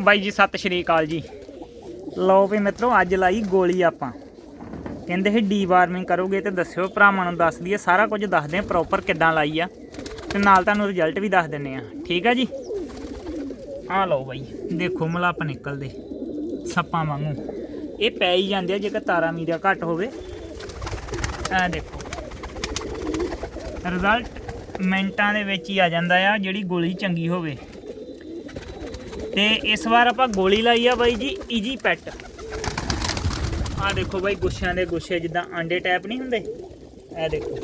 ਬਾਈ ਜੀ, ਸਤਿ ਸ਼੍ਰੀ ਅਕਾਲ ਜੀ। ਲਓ ਵੀ ਮਿੱਤਰੋ, ਅੱਜ ਲਾਈ ਗੋਲੀ ਆਪਾਂ। ਕਹਿੰਦੇ ਸੀ ਡੀਵਾਰਮਿੰਗ ਕਰੋਗੇ ਤੇ ਦੱਸਿਓ, ਭਰਾਵਾਂ ਨੂੰ ਦੱਸ ਦਈਏ, ਸਾਰਾ ਕੁਝ ਦੱਸਦੇ ਆ ਪ੍ਰੋਪਰ ਕਿੱਦਾਂ ਲਾਈ ਆ। ਤੇ ਨਾਲ ਤੁਹਾਨੂੰ ਰਿਜ਼ਲਟ ਵੀ ਦੱਸ ਦਿੰਨੇ ਆ ਠੀਕ ਆ ਜੀ? ਆ ਲਓ ਬਾਈ, ਦੇਖੋ ਮਲਾਪ ਨਿਕਲਦੇ, ਸੱਪਾਂ ਵਾਂਗੂ। ਇਹ ਪੈ ਹੀ ਜਾਂਦੇ ਆ, ਜੇਕਰ ਤਾਰਾ ਮੀਰਾ ਘੱਟ ਹੋਵੇ। ਆ ਦੇਖੋ। ਰਿਜ਼ਲਟ ਮਿੰਟਾਂ ਦੇ ਵਿੱਚ ਹੀ ਆ ਜਾਂਦਾ ਆ, ਜਿਹੜੀ ਗੋਲੀ ਚੰਗੀ ਹੋਵੇ। ਤੇ ਇਸ ਵਾਰ ਆਪਾਂ ਗੋਲੀ ਲਾਈ ਆ ਬਾਈ ਜੀ ਈਜੀ ਪੈਟ ਆ ਦੇਖੋ ਬਾਈ, ਗੁੱਛਿਆਂ ਦੇ ਗੁੱਛੇ ਜਿੱਦਾਂ ਆਂਡੇ ਟਾਈਪ ਨਹੀਂ ਹੁੰਦੇ? ਇਹ ਦੇਖੋ।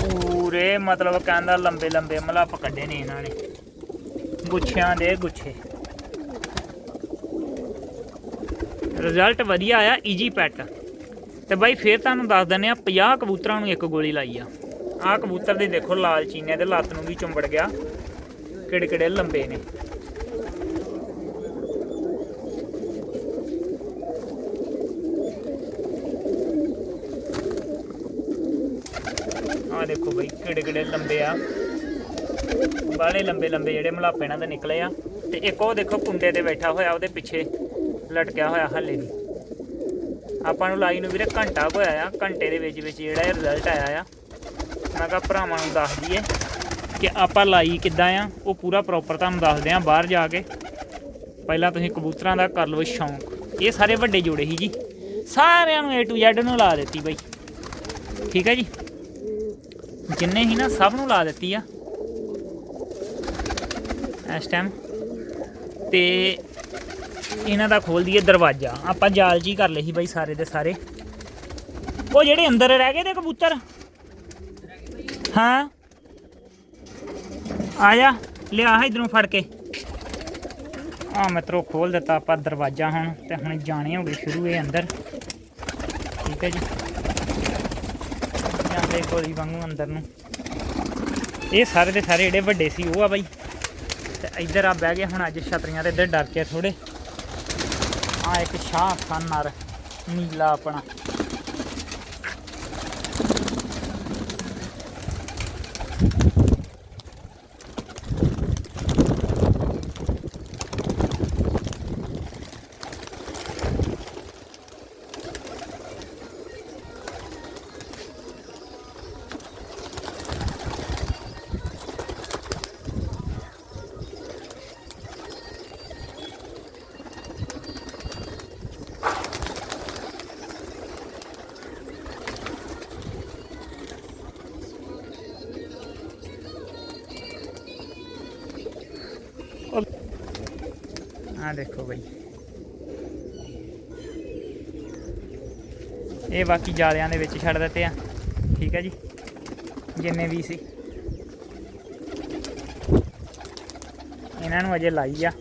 ਪੂਰੇ ਮਤਲਬ ਕਹਿੰਦਾ ਲੰਬੇ ਲੰਬੇ ਮਲੱਪ ਕੱਢੇ ਨੇ ਇਹਨਾਂ ਨੇ। ਗੁੱਛਿਆਂ ਦੇ ਗੁੱਛੇ। ਰਿਜ਼ਲਟ ਵਧੀਆ ਆਇਆ ਈਜੀ ਪੈਟ ਤੇ ਬਾਈ ਫੇਰ ਤੁਹਾਨੂੰ ਦੱਸ ਦਿੰਨੇ ਆ 50 ਕਬੂਤਰਾਂ ਨੂੰ ਇੱਕ ਗੋਲੀ ਲਾਈ ਆ। ਆਹ ਕਬੂਤਰ ਦੇ ਦੇਖੋ, ਲਾਲ ਚੀਨੇ ਦੇ ਲੱਤ ਨੂੰ ਵੀ ਚੁੰਬੜ ਗਿਆ। ਕਿਹੜੇ ਕਿਹੜੇ ਲੰਬੇ ਨੇ? ਆਹ ਦੇਖੋ ਬਈ, ਕਿਹੜੇ ਕਿਹੜੇ ਲੰਬੇ ਆ। ਬਾਲੇ ਲੰਬੇ ਲੰਬੇ ਜਿਹੜੇ ਮਲਾਪੇ ਨਾਲ ਦੇ ਨਿਕਲੇ ਆ। ਤੇ ਇੱਕ ਉਹ ਦੇਖੋ ਕੁੰਡੇ ਤੇ ਬੈਠਾ ਹੋਇਆ, ਉਹਦੇ ਪਿੱਛੇ ਲਟਕਿਆ ਹੋਇਆ ਹੱਲੇ ਵੀ। ਆਪਾਂ ਨੂੰ ਲਾਈ ਨੂੰ ਵੀਰੇ ਘੰਟਾ ਕੁ ਹੋਇਆ ਆ, ਘੰਟੇ ਦੇ ਵਿੱਚ ਵਿੱਚ ਜਿਹੜਾ ਇਹ ਰਿਜ਼ਲਟ ਆਇਆ ਆ। ਮੈਂ ਕਿਹਾ ਭਰਾਵਾਂ ਨੂੰ ਦੱਸ ਦਈਏ। ਕਿ ਆਪਾਂ ਲਾਈ ਕਿੱਦਾਂ ਆ, ਉਹ ਪੂਰਾ ਪ੍ਰੋਪਰ ਤੁਹਾਨੂੰ ਦੱਸਦੇ ਆ ਬਾਹਰ ਜਾ ਕੇ। ਪਹਿਲਾਂ ਤੁਸੀਂ ਕਬੂਤਰਾਂ ਦਾ ਕਰ ਲਓ ਸ਼ੌਂਕ। ਇਹ ਸਾਰੇ ਵੱਡੇ ਜੋੜੇ ਸੀ ਜੀ। ਸਾਰਿਆਂ ਨੂੰ A to Z ਨੂੰ ਲਾ ਦਿੱਤੀ ਬਾਈ। ਠੀਕ ਹੈ ਜੀ? ਜਿੰਨੇ ਹੀ ਨਾ, ਸਭ ਨੂੰ ਲਾ ਦਿੱਤੀ ਆ। ਇਸ ਟਾਈਮ ਤੇ ਇਹਨਾਂ ਦਾ ਖੋਲ ਦਈਏ ਦਰਵਾਜ਼ਾ। ਆਪਾਂ ਜਾਲ ਜੀ ਕਰ ਲਈ ਸੀ ਬਾਈ ਸਾਰੇ ਦੇ ਸਾਰੇ। ਉਹ ਜਿਹੜੇ ਅੰਦਰ ਰਹਿ ਗਏ ਤੇ ਕਬੂਤਰ? ਹਾਂ? ਆ ਜਾ ਲਿਆ ਇਧਰੋਂ ਫੜ ਕੇ। ਆ ਮਿੱਤਰੋ ਖੋਲ ਦਿੱਤਾ, ਆਪਾਂ ਦਰਵਾਜ਼ਾ ਹੁਣ, ਤੇ ਹੁਣ ਜਾਣੇ ਹੋ ਗਏ ਸ਼ੁਰੂ ਇਹ ਅੰਦਰ। ਠੀਕ ਹੈ ਜੀ। ਜਾਂਦੇ ਗੋਲੀ ਵਾਂਗੂ ਅੰਦਰ ਨੂੰ। ਇਹ ਸਾਰੇ ਦੇ ਸਾਰੇ ਜਿਹੜੇ ਵੱਡੇ ਸੀ, ਉਹ ਆ ਬਾਈ। ਤੇ ਇੱਧਰ ਆ ਬਹਿ ਗਏ, ਹੁਣ ਅੱਜ ਛਤਰੀਆਂ ਤੇ ਇੱਧਰ ਡਰ ਕੇ ਥੋੜੇ ਆ ਇੱਕ ਸ਼ਾਹ ਖਾਨਰ ਨੀਲਾ ਆਪਣਾ। ਆ ਦੇਖੋ ਬਈ। ਇਹ ਬਾਕੀ ਜਾਲਿਆਂ ਦੇ ਵਿੱਚ ਛੱਡ ਦਿੱਤੇ ਆ। ਠੀਕ ਹੈ ਜੀ? ਜਿੰਨੇ ਵੀ ਸੀ। ਇਹਨਾਂ ਨੂੰ ਅਜੇ ਲਾਈ ਆ।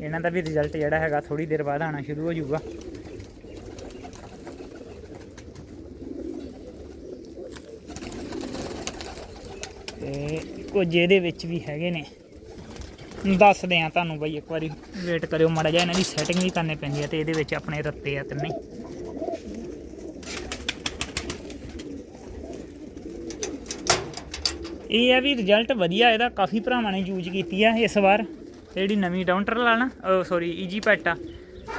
ਇਹਨਾਂ ਦਾ ਵੀ ਰਿਜ਼ਲਟ ਜਿਹੜਾ ਹੈਗਾ ਥੋੜੀ ਦੇਰ ਬਾਅਦ ਆਣਾ ਸ਼ੁਰੂ ਹੋ ਜਾਊਗਾ। ਤੇ ਕੁਝ ਇਹਦੇ ਵਿੱਚ ਵੀ ਹੈਗੇ ਨੇ। ਦੱਸਦੇ ਆ ਤੁਹਾਨੂੰ ਬਈ ਇੱਕ ਵਾਰੀ। ਵੇਟ ਕਰਿਓ ਮਾੜਾ ਜਿਹਾ, ਇਹਨਾਂ ਦੀ ਸੈਟਿੰਗ ਵੀ ਕਰਨੀ ਪੈਂਦੀ ਹੈ ਤੇ ਇਹਦੇ ਵਿੱਚ ਆਪਣੇ ਰੱਤੇ ਆ ਤਿੰਨੇ। ਇਹ ਆ ਵੀ ਰਿਜ਼ਲਟ ਵਧੀਆ, ਇਹਦਾ ਕਾਫੀ ਭਰਾਵਾਂ ਨੇ ਯੂਜ਼ ਕੀਤੀ ਆ ਇਸ ਵਾਰ। ਤੇ ਜਿਹੜੀ ਨਵੀਂ ਡਾਊਂਟਰ ਲਾਣਾ ਸੌਰੀ ਈਜੀ ਪੈਟ ਆ,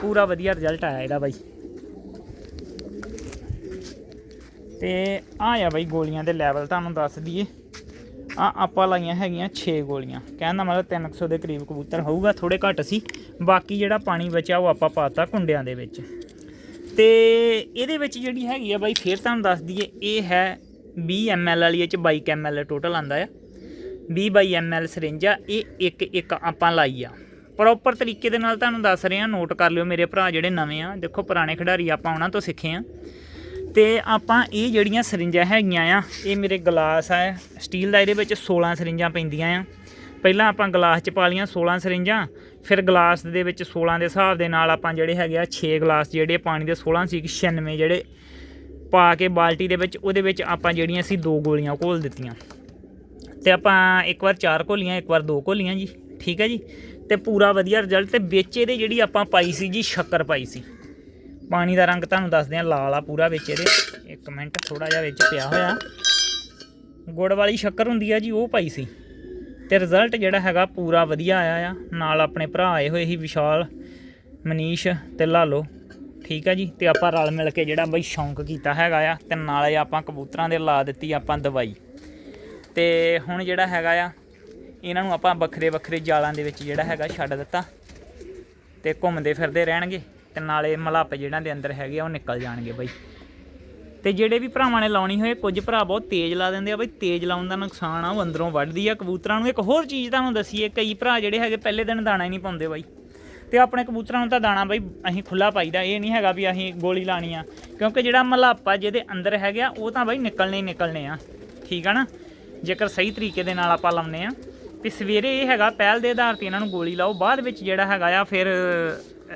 ਪੂਰਾ ਵਧੀਆ ਰਿਜ਼ਲਟ ਆਇਆ ਇਹਦਾ ਬਾਈ। ਤੇ ਆ ਆ ਬਾਈ ਗੋਲੀਆਂ ਦੇ ਲੈਵਲ ਤੁਹਾਨੂੰ ਦੱਸ ਦਈਏ। ਆ ਆਪਾਂ ਲਾਈਆਂ ਹੈਗੀਆਂ 6 ਗੋਲੀਆਂ। ਕਹਿਣ ਦਾ ਮਤਲਬ 300 ਦੇ ਕਰੀਬ ਕਬੂਤਰ ਹੋਊਗਾ ਥੋੜੇ ਘੱਟ ਸੀ। ਬਾਕੀ ਜਿਹੜਾ ਪਾਣੀ ਬਚਿਆ ਉਹ ਆਪਾਂ ਪਾਤਾ ਕੁੰਡਿਆਂ ਦੇ ਵਿੱਚ। ਤੇ ਇਹਦੇ ਵਿੱਚ ਜਿਹੜੀ ਹੈਗੀ ਆ ਬਾਈ, ਫੇਰ ਤੁਹਾਨੂੰ ਦੱਸ ਦਈਏ, ਇਹ ਹੈ 20 ml ਵਾਲੀ, ਇਹ ਚ 22 ml ਟੋਟਲ ਆਂਦਾ ਆ। 20 ਬਾਈ ml ਸਰਿੰਜ ਆ ਇਹ ਇੱਕ ਇੱਕ ਆਪਾਂ ਲਾਈ ਆ। ਪ੍ਰੋਪਰ ਤਰੀਕੇ ਦੇ ਨਾਲ ਤੁਹਾਨੂੰ ਦੱਸ ਰਹੇ ਆ ਨੋਟ ਕਰ ਲਿਓ ਮੇਰੇ ਭਰਾ ਜਿਹੜੇ ਨਵੇਂ ਆ। ਦੇਖੋ ਪੁਰਾਣੇ ਖਿਡਾਰੀ ਆਪਾਂ ਉਹਨਾਂ ਤੋਂ ਸਿੱਖੇ ਆ। ਤੇ ਆਪਾਂ ਇਹ ਜਿਹੜੀਆਂ ਸਰਿੰਜਾਂ ਹੈਗੀਆਂ ਆ, ਇਹ ਮੇਰੇ ਗਲਾਸ ਆ, ਸਟੀਲ ਦਾ ਇਹਦੇ ਵਿੱਚ 16 ਸਰਿੰਜਾਂ ਪੈਂਦੀਆਂ ਆ। ਪਹਿਲਾਂ ਆਪਾਂ ਗਲਾਸ 'ਚ ਪਾ ਲੀਆਂ 16 ਸਰਿੰਜਾਂ, ਫਿਰ ਗਲਾਸ ਦੇ ਵਿੱਚ 16 ਦੇ ਹਿਸਾਬ ਦੇ ਨਾਲ ਆਪਾਂ ਜਿਹੜੇ ਹੈਗੇ ਆ 6 ਗਲਾਸ ਜਿਹੜੇ ਪਾਣੀ ਦੇ 16 ਸੀ 96 ਜਿਹੜੇ ਪਾ ਕੇ ਬਾਲਟੀ ਦੇ ਵਿੱਚ, ਉਹਦੇ ਵਿੱਚ ਆਪਾਂ ਜਿਹੜੀਆਂ ਸੀ ਦੋ ਗੋਲੀਆਂ ਘੋਲ ਦਿੱਤੀਆਂ। ਤੇ ਆਪਾਂ ਇੱਕ ਵਾਰ ਚਾਰ ਘੋਲੀਆਂ, ਇੱਕ ਵਾਰ ਦੋ ਘੋਲੀਆਂ ਜੀ, ਠੀਕ ਹੈ ਜੀ? ਤੇ ਪੂਰਾ ਵਧੀਆ ਰਿਜ਼ਲਟ ਤੇ ਵਿੱਚ ਇਹਦੇ ਜਿਹੜੀ ਆਪਾਂ ਪਾਈ ਸੀ ਜੀ ਸ਼ੱਕਰ ਪਾਈ ਸੀ। ਪਾਣੀ ਦਾ ਰੰਗ ਤੁਹਾਨੂੰ ਦੱਸਦੇ ਆ ਲਾਲ ਆ ਪੂਰਾ ਵਿੱਚ ਇਹਦੇ। ਇੱਕ ਮਿੰਟ ਥੋੜਾ ਜਿਹਾ ਵਿੱਚ ਪਿਆ ਹੋਇਆ। ਗੁੜ ਵਾਲੀ ਸ਼ੱਕਰ ਹੁੰਦੀ ਆ ਜੀ, ਉਹ ਪਾਈ ਸੀ। ਤੇ ਰਿਜ਼ਲਟ ਜਿਹੜਾ ਹੈਗਾ, ਪੂਰਾ ਵਧੀਆ ਆਇਆ ਆ। ਨਾਲ ਆਪਣੇ ਭਰਾ ਆਏ ਹੋਏ ਸੀ, ਵਿਸ਼ਾਲ, ਮਨੀਸ਼ ਤੇ ਲਾਲੋ। ਠੀਕ ਆ ਜੀ, ਤੇ ਆਪਾਂ ਰਲ ਮਿਲ ਕੇ ਜਿਹੜਾ ਬਈ ਸ਼ੌਂਕ ਕੀਤਾ ਹੈਗਾ ਆ, ਤੇ ਨਾਲੇ ਆਪਾਂ ਕਬੂਤਰਾਂ ਦੇ ਲਾ ਦਿੱਤੀ ਆਪਾਂ ਦਵਾਈ। ਤੇ ਹੁਣ ਜਿਹੜਾ ਹੈਗਾ ਆ, ਇਹਨਾਂ ਨੂੰ ਆਪਾਂ ਵੱਖਰੇ ਵੱਖਰੇ ਜਾਲਾਂ ਦੇ ਵਿੱਚ ਜਿਹੜਾ ਹੈਗਾ ਛੱਡ ਦਿੱਤਾ। ਤੇ ਘੁੰਮਦੇ ਫਿਰਦੇ ਰਹਿਣਗੇ। ਤੇ ਨਾਲੇ ਮਲਾਪ ਜਿਹੜਾ ਦੇ ਅੰਦਰ ਹੈਗੇ ਆ, ਉਹ ਨਿਕਲ ਜਾਣਗੇ ਬਾਈ। ਤੇ ਜਿਹੜੇ ਵੀ ਭਰਾਵਾਂ ਨੇ ਲਾਉਣੀ ਹੋਏ, ਕੁਝ ਭਰਾ ਬਹੁਤ ਤੇਜ਼ ਲਾ ਦਿੰਦੇ ਆ ਬਈ। ਤੇਜ਼ ਲਾਉਣ ਦਾ ਨੁਕਸਾਨ ਆ ਉਹ ਅੰਦਰੋਂ ਵੱਢਦੀ ਆ ਕਬੂਤਰਾਂ ਨੂੰ। ਇੱਕ ਹੋਰ ਚੀਜ਼ ਤੁਹਾਨੂੰ ਦੱਸੀਏ, ਕਈ ਭਰਾ ਜਿਹੜੇ ਹੈਗੇ ਪਹਿਲੇ ਦਿਨ ਦਾਣਾ ਹੀ ਨਹੀਂ ਪਾਉਂਦੇ ਬਾਈ। ਤੇ ਆਪਣੇ ਕਬੂਤਰਾਂ ਨੂੰ ਤਾਂ ਦਾਣਾ ਬਾਈ ਅਸੀਂ ਖੁੱਲਾ ਪਾਈਦਾ। ਇਹ ਨਹੀਂ ਹੈਗਾ ਵੀ ਅਸੀਂ ਗੋਲੀ ਲਾਣੀ ਆ। ਕਿਉਂਕਿ ਜਿਹੜਾ ਮਲਾਪਾ ਜਿਹਦੇ ਅੰਦਰ ਹੈਗੇ ਆ, ਉਹ ਤਾਂ ਬਾਈ ਨਿਕਲਣੇ ਹੀ ਨਿਕਲਣੇ ਆ। ਠੀਕ ਆ ਨਾ? ਜੇਕਰ ਸਹੀ ਤਰੀਕੇ ਦੇ ਨਾਲ ਆਪਾਂ ਲਾਉਂਦੇ ਆ। ਤੇ ਸਵੇਰੇ ਇਹ ਹੈਗਾ, ਪਹਿਲ ਦੇ ਆਧਾਰ ਤੇ ਇਹਨਾਂ ਨੂੰ ਗੋਲੀ ਲਾਓ। ਬਾਅਦ ਵਿੱਚ ਜਿਹੜਾ ਹੈਗਾ ਆ, ਫਿਰ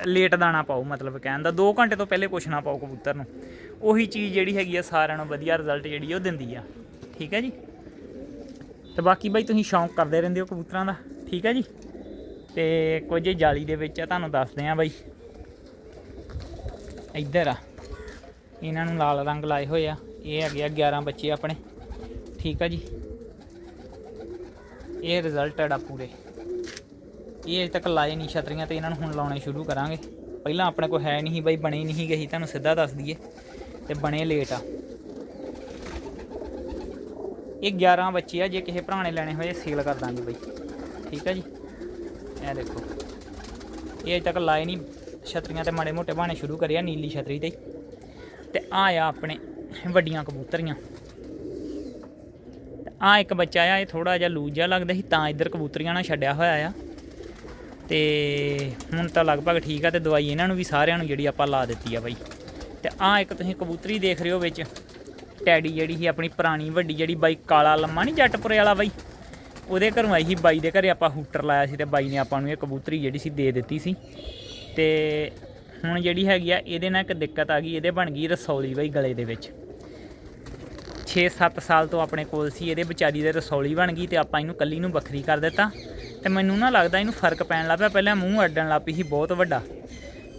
ਲੇਟ ਦਾਣਾ ਪਾਓ, ਮਤਲਬ ਕਹਿਣ ਦਾ। 2 ਘੰਟੇ ਤੋਂ ਪਹਿਲੇ ਕੁਛ ਨਾ ਪਾਓ ਕਬੂਤਰ ਨੂੰ। ਉਹੀ ਚੀਜ਼ ਜਿਹੜੀ ਹੈਗੀ ਆ, ਸਾਰਿਆਂ ਨੂੰ ਵਧੀਆ ਰਿਜ਼ਲਟ ਜਿਹੜੀ ਉਹ ਦਿੰਦੀ ਆ। ਠੀਕ ਹੈ ਜੀ? ਤੇ ਬਾਕੀ ਬਾਈ, ਤੁਸੀਂ ਸ਼ੌਂਕ ਕਰਦੇ ਰਹਿੰਦੇ ਹੋ ਕਬੂਤਰਾਂ ਦਾ। ਠੀਕ ਹੈ ਜੀ? ਤੇ ਕੁਝ ਜਾਲੀ ਦੇ ਵਿੱਚ ਆ, ਤੁਹਾਨੂੰ ਦੱਸਦੇ ਆ ਬਾਈ। ਇੱਧਰ ਆ। ਇਹਨਾਂ ਨੂੰ ਲਾਲ ਰੰਗ ਲਾਏ ਹੋਏ ਆ। ਇਹ ਹੈਗੇ ਆ 11 ਬੱਚੇ ਆਪਣੇ। ਠੀਕ ਆ ਜੀ? ਇਹ ਰਿਜ਼ਲਟਡ ਆ ਪੂਰੇ। ਇਹ ਅਜੇ ਤੱਕ ਲਾਏ ਨਹੀਂ ਛਤਰੀਆਂ ਤੇ ਇਹਨਾਂ ਨੂੰ ਹੁਣ ਲਾਉਣੇ ਸ਼ੁਰੂ ਕਰਾਂਗੇ। ਪਹਿਲਾਂ ਆਪਣੇ ਕੋਲ ਹੈ ਨਹੀਂ ਬਈ ਬਣੇ ਨਹੀਂ ਗਈ, ਤੁਹਾਨੂੰ ਸਿੱਧਾ ਦੱਸ ਦਈਏ। ਤੇ ਬਣੇ ਲੇਟ ਆ। ਇਹ 11 ਬੱਚੇ ਆ, ਜੇ ਕਿਸੇ ਭਰਾ ਨੇ ਲੈਣੇ ਹੋਏ ਸੇਲ ਕਰ ਦਾਂਗੇ ਬਈ। ਠੀਕ ਆ ਜੀ? ਇਹ ਦੇਖੋ। ਇਹ ਅਜੇ ਤੱਕ ਲਾਏ ਨਹੀਂ, ਛਤਰੀਆਂ ਤੇ ਮਾੜੇ ਮੋਟੇ ਬਾਣੇ ਸ਼ੁਰੂ ਕਰਿਆ ਨੀਲੀ ਛਤਰੀ ਤੇ। ਹੀ। ਤੇ ਆ ਆ ਆਪਣੇ ਵੱਡੀਆਂ ਕਬੂਤਰੀਆਂ। ਆ ਇੱਕ ਬੱਚਾ ਆ, ਇਹ ਥੋੜਾ ਜਿਹਾ ਲੂਜ ਜਿਹਾ ਲੱਗਦਾ ਸੀ, ਤਾਂ ਇੱਧਰ ਕਬੂਤਰੀਆਂ ਨਾਲ ਛੱਡਿਆ ਹੋਇਆ ਆ। ਤੇ ਹੁਣ ਤਾਂ ਲਗਭਗ ਠੀਕ ਆ ਤੇ ਦਵਾਈ ਇਹਨਾਂ ਨੂੰ ਵੀ ਸਾਰਿਆਂ ਨੂੰ ਜਿਹੜੀ ਆਪਾਂ ਲਾ ਦਿੱਤੀ ਆ ਬਾਈ। ਤੇ ਆ ਇੱਕ ਤੁਸੀਂ ਕਬੂਤਰੀ ਦੇਖ ਰਹੇ ਹੋ ਵਿੱਚ। ਟੈਡੀ ਜਿਹੜੀ ਸੀ ਆਪਣੀ ਪੁਰਾਣੀ ਵੱਡੀ ਜਿਹੜੀ ਬਾਈ ਕਾਲਾ ਲੰਮਾ ਨਹੀਂ ਜੱਟਪੁਰੇ ਵਾਲਾ ਬਾਈ। ਉਹਦੇ ਘਰੋਂ ਆਈ ਸੀ ਬਾਈ ਦੇ ਘਰੇ ਆਪਾਂ ਹੂਟਰ ਲਾਇਆ ਸੀ ਤੇ ਬਾਈ ਨੇ ਆਪਾਂ ਨੂੰ ਇਹ ਕਬੂਤਰੀ ਜਿਹੜੀ ਸੀ ਦੇ ਦਿੱਤੀ ਸੀ। ਤੇ ਹੁਣ ਜਿਹੜੀ ਹੈਗੀ ਆ, ਇਹਦੇ ਨਾਲ ਇੱਕ ਦਿੱਕਤ ਆ ਗਈ, ਇਹਦੇ ਬਣ ਗਈ ਰਸੌਲੀ ਬਾਈ ਗਲੇ ਦੇ ਵਿੱਚ। 6-7 ਸਾਲ ਤੋਂ ਆਪਣੇ ਕੋਲ ਸੀ, ਇਹਦੇ ਵਿਚਾਰੀ ਦੇ ਰਸੌਲੀ ਬਣ ਗਈ ਤੇ ਆਪਾਂ ਇਹਨੂੰ ਕੱਲੀ ਨੂੰ ਵੱਖਰੀ ਕਰ ਦਿੱਤਾ। ਤੇ ਮੈਨੂੰ ਨਾ ਲੱਗਦਾ ਇਹਨੂੰ ਫ਼ਰਕ ਪੈਣ ਲੱਗ ਪਿਆ। ਪਹਿਲਾਂ ਮੂੰਹ ਅੱਡਣ ਲੱਗ ਪਈ ਸੀ, ਬਹੁਤ ਵੱਡਾ।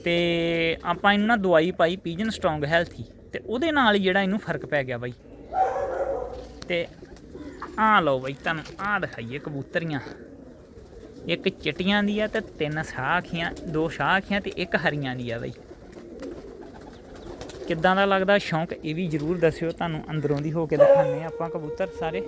ਤੇ ਆਪਾਂ ਇਹਨੂੰ ਨਾ ਦਵਾਈ ਪਾਈ, ਪੀਜਨ ਸਟਰੋਂਗ ਹੈਲਥੀ। ਤੇ ਉਹਦੇ ਨਾਲ ਹੀ ਜਿਹੜਾ ਇਹਨੂੰ ਫ਼ਰਕ ਪੈ ਗਿਆ ਬਾਈ। ਤੇ ਆ ਲਓ ਬਾਈ, ਤੁਹਾਨੂੰ ਆ ਦਿਖਾਈਏ ਕਬੂਤਰੀਆਂ। ਇੱਕ ਚਿੱਟੀਆਂ ਦੀ ਆ ਤੇ ਤਿੰਨ ਸਾਖੀਆਂ ਦੋ ਸਾਖੀਆਂ ਤੇ ਇੱਕ ਹਰੀਆਂ ਦੀ ਆ ਬਾਈ। ਕਿੱਦਾਂ ਦਾ ਲੱਗਦਾ? ਸ਼ੌਂਕ ਇਹ ਵੀ ਜਰੂਰ ਦੱਸਿਓ। ਤੁਹਾਨੂੰ ਅੰਦਰੋਂ ਦੀ ਹੋ ਕੇ ਦਿਖਾਣੇ ਆ ਆਪਾਂ ਕਬੂਤਰ ਸਾਰੇ।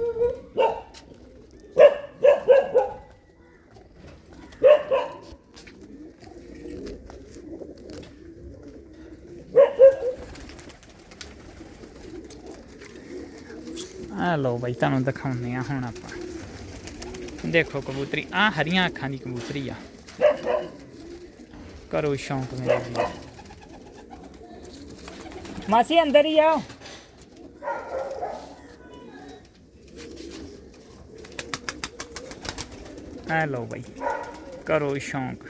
ਆ ਲਓ ਬਾਈ, ਤੁਹਾਨੂੰ ਦਿਖਾਉਂਦੇ ਆ ਹੁਣ ਆਪਾਂ। ਦੇਖੋ ਕਬੂਤਰੀ ਆ ਹਰੀਆਂ ਅੱਖਾਂ ਦੀ ਕਬੂਤਰੀ ਆ। ਕਰੋ ਸ਼ੌਂਕ ਮੇਰੇ ਵੀਰ ਮਾਸੀ, ਅੰਦਰ ਹੀ ਆਓ। ਆ ਲਓ ਬਾਈ ਕਰੋ ਸ਼ੌਂਕ।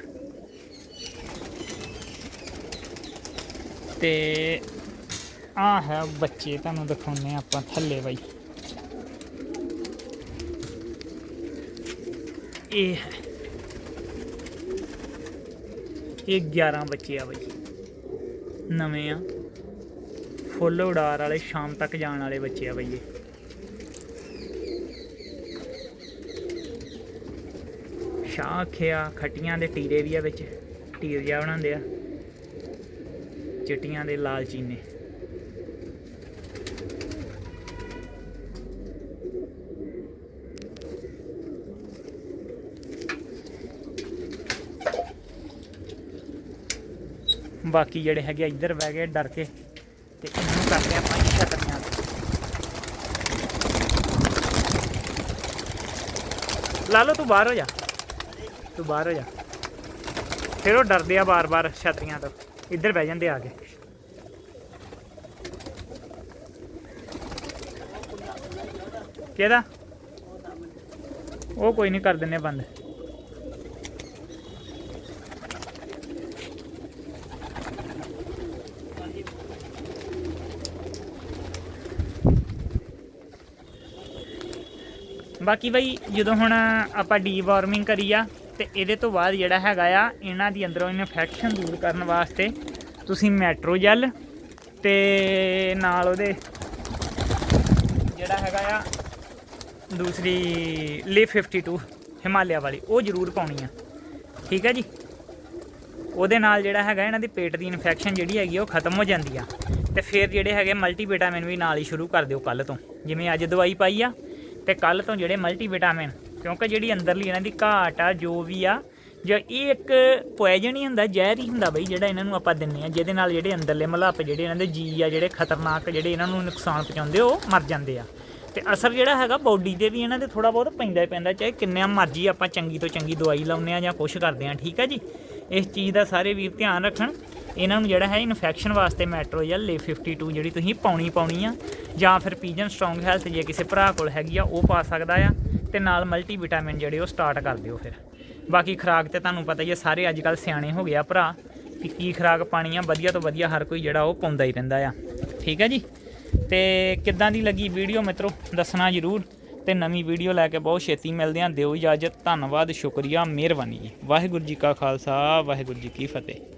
ਤੇ ਆ ਹੈ ਬੱਚੇ, ਤੁਹਾਨੂੰ ਦਿਖਾਉਂਦੇ ਹਾਂ ਆਪਾਂ ਥੱਲੇ ਬਾਈ। ਇਹ ਹੈ। ਇਹ 11 ਬੱਚੇ ਆ ਬਈ। ਨਵੇਂ ਆ। ਫੁੱਲ ਉਡਾਰ ਵਾਲੇ, ਸ਼ਾਮ ਤੱਕ ਜਾਣ ਵਾਲੇ ਬੱਚੇ ਆ ਬਈ ਇਹ। ਸ਼ਾਖਿਆ ਖਟੀਆਂ ਦੇ ਟੀਰੇ ਵੀ ਆ ਵਿੱਚ। ਟੀਰ ਜਿਹਾ ਬਣਾਉਂਦੇ ਆ। ਚਿੱਟੀਆਂ ਦੇ ਲਾਲ ਚੀਨੇ ਬਾਕੀ ਜਿਹੜੇ ਹੈਗੇ ਆ ਇੱਧਰ ਬਹਿ ਗਏ ਡਰ ਕੇ ਤੇ ਇਹਨਾਂ ਨੂੰ ਕਰਦੇ ਆਪਾਂ ਛਤਰੀਆਂ ਲਓ, ਤੂੰ ਬਾਹਰ ਹੋ ਜਾ। ਤੂੰ ਬਾਹਰ ਹੋ ਜਾ। ਫਿਰ ਉਹ ਡਰਦੇ ਆ ਬਾਰ-ਬਾਰ ਛਤਰੀਆਂ ਤੋਂ। ਇੱਧਰ ਬਹਿ ਜਾਂਦੇ ਆ ਕੇ। ਕਿਹਦਾ? ਉਹ ਕੋਈ ਨਹੀਂ, ਕਰ ਦਿੰਨੇ ਬੰਦ। ਬਾਕੀ ਬਈ ਜਦੋਂ ਹੁਣ ਆਪਾਂ ਡੀਵਾਰਮਿੰਗ ਕਰੀ ਆ ਤੇ ਇਹਦੇ ਤੋਂ ਬਾਅਦ ਜਿਹੜਾ ਹੈਗਾ ਆ ਇਹਨਾਂ ਦੀ ਅੰਦਰੋਂ ਇਨਫੈਕਸ਼ਨ ਦੂਰ ਕਰਨ ਵਾਸਤੇ ਤੁਸੀਂ ਮੈਟਰੋ ਜੈਲ ਤੇ ਨਾਲ ਉਹਦੇ ਜਿਹੜਾ ਹੈਗਾ ਆ ਦੂਸਰੀ ਲੀ 52 ਹਿਮਾਲਿਆ ਵਾਲੀ ਉਹ ਜ਼ਰੂਰ ਪਾਉਣੀ ਆ। ਠੀਕ ਹੈ ਜੀ? ਉਹਦੇ ਨਾਲ ਜਿਹੜਾ ਹੈਗਾ ਇਹਨਾਂ ਦੀ ਪੇਟ ਦੀ ਇਨਫੈਕਸ਼ਨ ਜਿਹੜੀ ਹੈਗੀ ਆ, ਉਹ ਖਤਮ ਹੋ ਜਾਂਦੀ ਆ। ਤੇ ਫਿਰ ਜਿਹੜੇ ਹੈਗੇ ਮਲਟੀਵਿਟਾਮਿਨ ਵੀ ਨਾਲ ਹੀ ਸ਼ੁਰੂ ਕਰ ਦਿਓ ਕੱਲ ਤੋਂ। ਜਿਵੇਂ ਅੱਜ ਦਵਾਈ ਪਾਈ ਆ ਤੇ ਕੱਲ ਤੋਂ ਜਿਹੜੇ ਮਲਟੀਵਿਟਾਮਿਨ, ਕਿਉਂਕਿ ਜਿਹੜੀ ਅੰਦਰਲੀ ਇਹਨਾਂ ਦੀ ਘਾਟ ਆ, ਜੋ ਵੀ ਆ, ਜਾਂ ਇਹ ਇੱਕ ਪੋਇਜ਼ਨ ਹੀ ਹੁੰਦਾ, ਜ਼ਹਿਰ ਹੀ ਹੁੰਦਾ ਬਈ, ਜਿਹੜਾ ਇਹਨਾਂ ਨੂੰ ਆਪਾਂ ਦਿੰਨੇ ਆ ਜਿਹਦੇ ਨਾਲ ਜਿਹੜੇ ਅੰਦਰਲੇ ਮਲਾਪ ਜਿਹੜੇ ਇਹਨਾਂ ਦੇ ਜੀ ਆ, ਜਿਹੜੇ ਖਤਰਨਾਕ ਜਿਹੜੇ ਇਹਨਾਂ ਨੂੰ ਨੁਕਸਾਨ ਪਹੁੰਚਾਉਂਦੇ, ਉਹ ਮਰ ਜਾਂਦੇ ਆ। ਤੇ ਅਸਰ ਜਿਹੜਾ ਹੈਗਾ ਬਾਡੀ ਤੇ ਵੀ ਇਹਨਾਂ ਦੇ ਥੋੜਾ ਬਹੁਤ ਪੈਂਦਾ ਹੀ ਪੈਂਦਾ, ਚਾਹੇ ਕਿੰਨਾ ਮਰਜ਼ੀ ਆਪਾਂ ਚੰਗੀ ਤੋਂ ਚੰਗੀ ਦਵਾਈ ਲਾਉਂਦੇ ਆ ਜਾਂ ਕੁਛ ਕਰਦੇ ਆ ਠੀਕ ਆ ਜੀ? ਇਸ ਚੀਜ਼ ਦਾ ਸਾਰੇ ਵੀਰ ਧਿਆਨ ਰੱਖਣ। ਇਹਨਾਂ ਨੂੰ ਜਿਹੜਾ ਹੈ ਇਨਫੈਕਸ਼ਨ ਵਾਸਤੇ ਮੈਟਰੋਜਲ ਲੇ 52 ਜਿਹੜੀ ਤੁਸੀਂ ਪਾਉਣੀ ਪਾਉਣੀ ਆ, ਜਾਂ ਫਿਰ ਪੀਜਨ ਸਟਰੋਂਗ ਹੈਲਥ ਜੇ ਕਿਸੇ ਭਰਾ ਕੋਲ ਹੈਗੀ ਆ, ਉਹ ਪਾ ਸਕਦਾ ਆ, ਤੇ ਨਾਲ ਮਲਟੀ ਵਿਟਾਮਿਨ ਜਿਹੜੇ ਉਹ ਸਟਾਰਟ ਕਰ ਦਿਓ ਫਿਰ। ਬਾਕੀ ਖੁਰਾਕ ਤੇ ਤੁਹਾਨੂੰ ਪਤਾ ਹੀ ਹੈ ਸਾਰੇ ਅੱਜ ਕੱਲ ਸਿਆਣੇ ਹੋ ਗਏ ਆ ਭਰਾ ਕਿ ਕੀ ਖੁਰਾਕ ਪਾਣੀ ਆ, ਵਧੀਆ ਤੋਂ ਵਧੀਆ ਹਰ ਕੋਈ ਜਿਹੜਾ ਉਹ ਪਾਉਂਦਾ ਹੀ ਰਹਿੰਦਾ ਆ। ਠੀਕ ਹੈ ਜੀ? ਤੇ ਕਿੱਦਾਂ ਦੀ ਲੱਗੀ ਵੀਡੀਓ ਮਿੱਤਰੋ? ਦੱਸਣਾ ਜਰੂਰ। ਤੇ ਨਵੀਂ ਵੀਡੀਓ ਲੈ ਕੇ ਬਹੁਤ ਛੇਤੀ ਮਿਲਦੇ ਹਾਂ ਦਿਓ ਇਜਾਜ਼ਤ, ਧੰਨਵਾਦ, ਸ਼ੁਕਰੀਆ, ਮਿਹਰਬਾਨੀ। ਜੀ ਵਾਹਿਗੁਰੂ ਜੀ ਕਾ ਖਾਲਸਾ, ਵਾਹਿਗੁਰੂ ਜੀ ਕੀ ਫਤਿਹ।